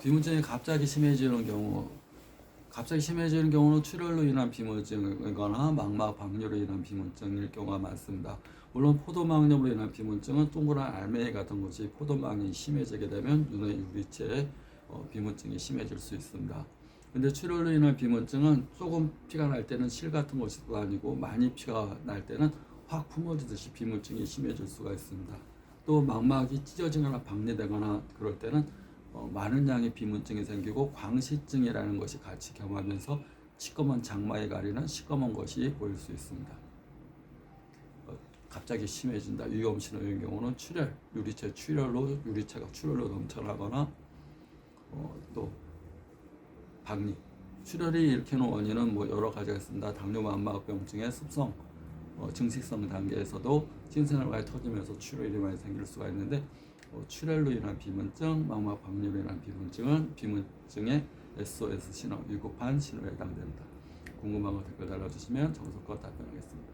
비문증이 갑자기 심해지는 경우 갑자기 심해지는 경우는 출혈로 인한 비문증이거나 망막 박류로 인한 비문증일 경우가 많습니다. 물론 포도막염으로 인한 비문증은 동그란 알맹이 같은 것이 포도막이 심해지게 되면 눈의 유리체에 어, 비문증이 심해질 수 있습니다. 근데 출혈로 인한 비문증은 조금 피가 날 때는 실 같은 것이 아니고 많이 피가 날 때는 확 품어지듯이 비문증이 심해질 수가 있습니다. 또 망막이 찢어지거나 박리되거나 그럴 때는 어, 많은 양의 비문증이 생기고 광시증이라는 것이 같이 겸하면서 시꺼먼 장막에 가리는 시꺼먼 것이 보일 수 있습니다. 어, 갑자기 심해진다. 위험 신호인 경우는 출혈, 유리체 출혈로 유리체가 출혈로 넘쳐나거나 어, 또 박리. 출혈이 일으키는 원인은 뭐 여러 가지가 있습니다. 당뇨 만막병증의 습성, 어, 증식성 단계에서도 신생활과에 터지면서 출혈이 많이 생길 수가 있는데 어, 출혈로 인한 비문증, 망막 박리로 인한 비문증은 비문증의 SOS 신호, 위급한 신호에 해당됩니다. 궁금한 거 댓글 달아주시면 정석껏 답변하겠습니다.